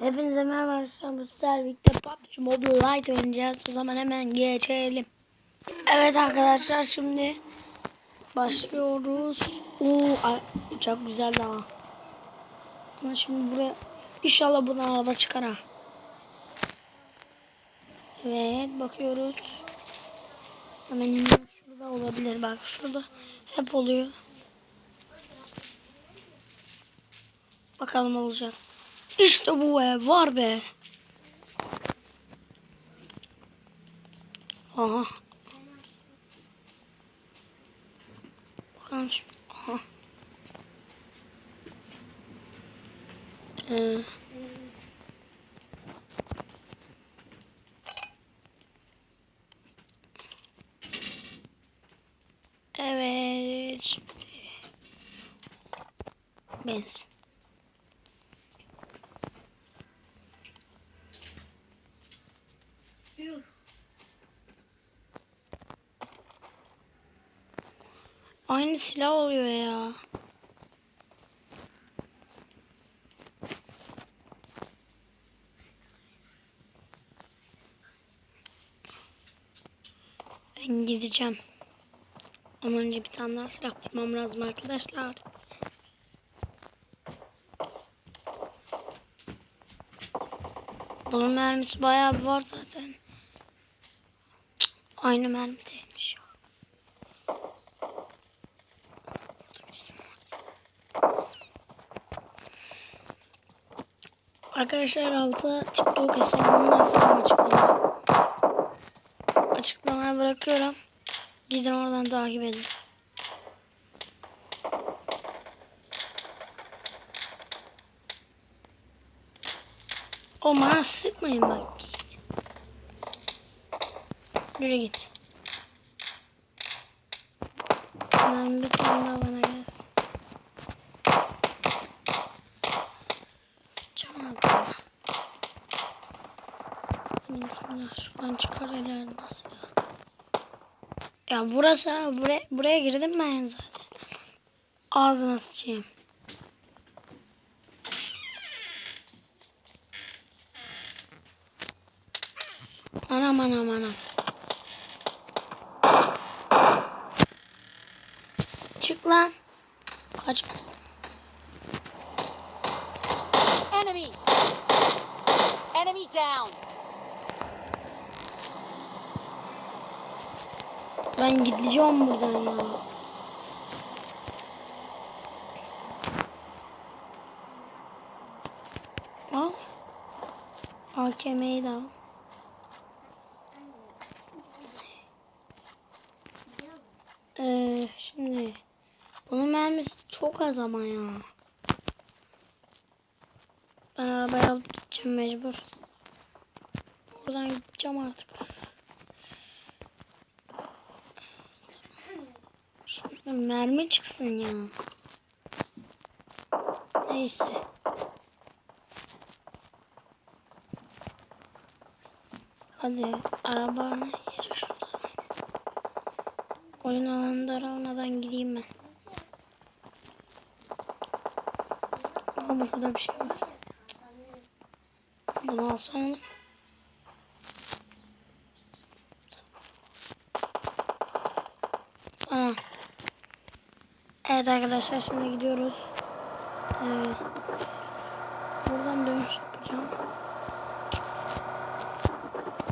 Hepinize merhaba arkadaşlar. Bu sefer birlikte PUBG Mobile Lite oynayacağız. O zaman hemen geçelim. Evet arkadaşlar şimdi başlıyoruz. Oo, çok güzel ama. Ama şimdi buraya inşallah buradan araba çıkar ha. Evet bakıyoruz. Hemen. Şurada olabilir bak şurada hep oluyor. Bakalım olacak. İşte bu be var be. Aha. Bakalım şimdi. Aha. Ee, evet. Aynı silah oluyor ya. Ben gideceğim. Ama önce bir tane daha silah bulmam lazım arkadaşlar. Bunun mermisi bayağı var zaten. Aynı mermi değilmiş ya. Arkadaşlar altta TikTok hesabımın falan açıklamaya. Açıklamaya bırakıyorum. Gidin oradan takip edin. O bana sıkmayın bak. Git. Yürü git. Ben bir tane daha bana gelsin. Sıçacağım ağzına. Bismillah şuradan çıkar ileride nasıl ya. Ya burası buraya, buraya girdim ben zaten. Ağzına sıçayım. Anam anam anam. Çık lan. Kaç. Enemy! Enemy down! Ben gideceğim buradan ya. Al. AKM'yi de al. Ee, şimdi bunun mermisi çok az ama ya. Ben arabayı alıp gideceğim mecbur. Buradan gideceğim artık. Şurada mermi çıksın ya. Neyse. Hadi arabanın yeri şurada. Oyun alanı daralmadan gideyim ben. Ama burada bir şey var. Bunu alsam olur. Tamam. Evet arkadaşlar şimdi gidiyoruz. Ee, buradan dönüş yapacağım.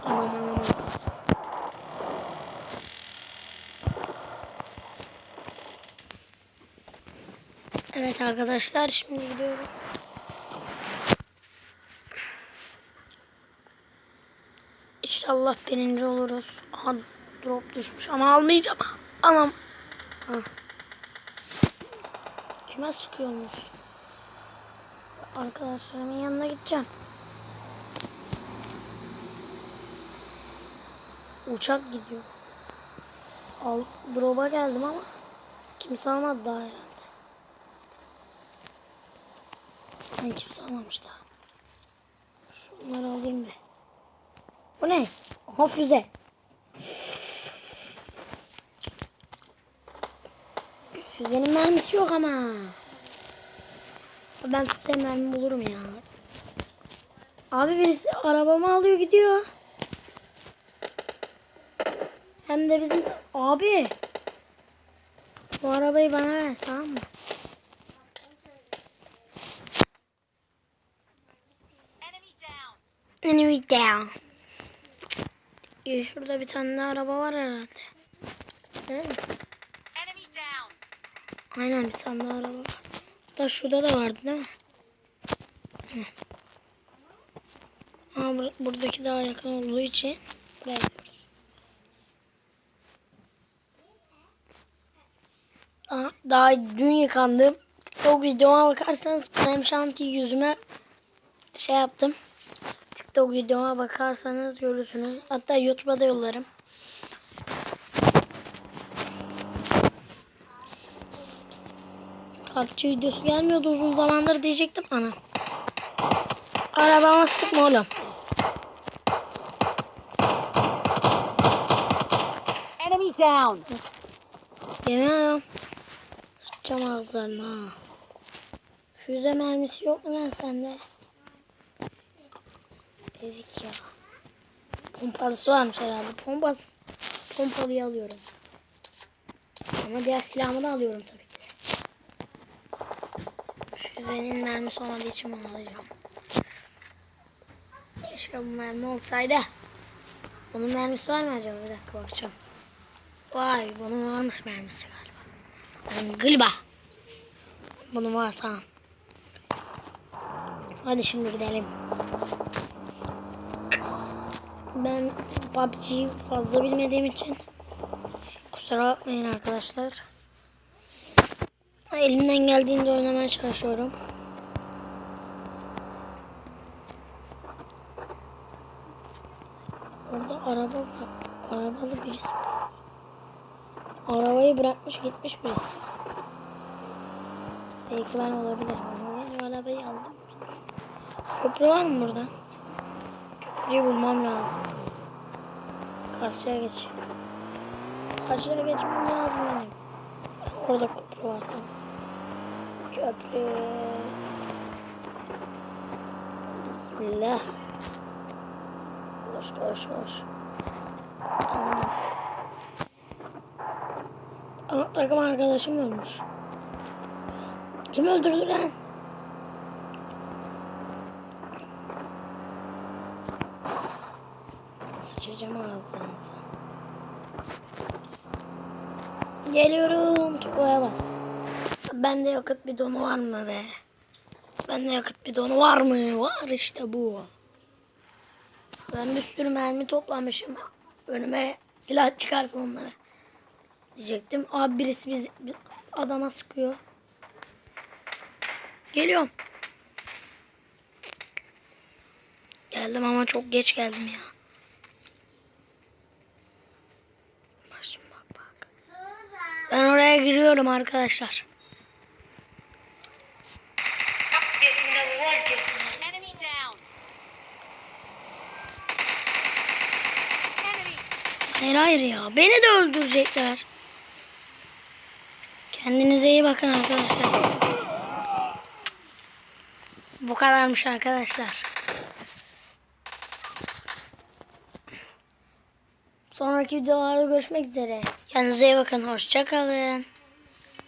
Aman aman. Evet arkadaşlar şimdi gidiyoruz. İnşallah birinci oluruz. Aha drop düşmüş ama almayacağım. Anam. Ha. Kime sıkıyormuş? Arkadaşlarımın yanına gideceğim. Uçak gidiyor. Al, drop'a geldim ama kimse almadı daha herhalde. Ben kimse almamış daha. Şunları alayım bir. Bu ne? Aha füze. Füzenin mermisi yok ama. Ben füze mermi bulurum ya. Abi birisi arabamı alıyor gidiyor. Hem de bizim... Abi. Bu arabayı bana ver tamam mı? Enemy down. İyi şurada bir tane araba var herhalde. Değil mi? Aynen bir tane daha araba var. Da şurada da vardı değil mi? Ama bur- buradaki daha yakın olduğu için buraya gidiyoruz. Daha dün yıkandım. TikTok videoma bakarsanız krem şanti yüzüme şey yaptım. TikTok videoma bakarsanız görürsünüz. Hatta YouTube'a da yollarım. PUBG videosu gelmiyordu uzun zamandır diyecektim ana. Arabama sıkma oğlum. Enemy down. Yemiyorum. Sıçacağım ağızlarına. Füze mermisi yok mu lan sende? Ezik ya. Pompalısı varmış herhalde. Pompas, pompalıyı alıyorum. Ama diğer silahımı da alıyorum tabii ki. Füzenin mermisi olmadığı için bunu alacağım. Keşke bu mermi olsaydı. Bunun mermisi var mı acaba? Bir dakika bakacağım. Vay bunun varmış mermisi galiba. Yani galiba. Bunun var tamam. Hadi şimdi gidelim. Ben PUBG'yi fazla bilmediğim için kusura bakmayın arkadaşlar. Elimden geldiğince oynamaya çalışıyorum. Orada araba bırak. Arabalı birisi. Arabayı bırakmış gitmiş birisi. Belki ben olabilirim. Ama ben arabayı aldım. Köprü var mı burada? Köprüyü bulmam lazım. Karşıya geç. Karşıya geçmem lazım benim. Orada köprü var. Tamam. Köprü. Bismillah. Koş koş koş. Ama takım arkadaşım ölmüş. Kim öldürdü lan? Sıçacağım ağzınıza. Geliyorum. Turboya bas. Bende yakıt bidonu var mı be? Bende yakıt bidonu var mı? Var işte bu. Ben bir sürü mermi toplamışım. Önüme silah çıkarsın onlara. Diyecektim. Abi birisi biz adama sıkıyor. Geliyorum. Geldim ama çok geç geldim ya. Ben oraya giriyorum arkadaşlar. Enemy down. Enemy. Hayır hayır ya. Beni de öldürecekler. Kendinize iyi bakın arkadaşlar. Bu kadarmış arkadaşlar. Sonraki videolarda görüşmek üzere. Kendinize iyi bakın. Hoşçakalın.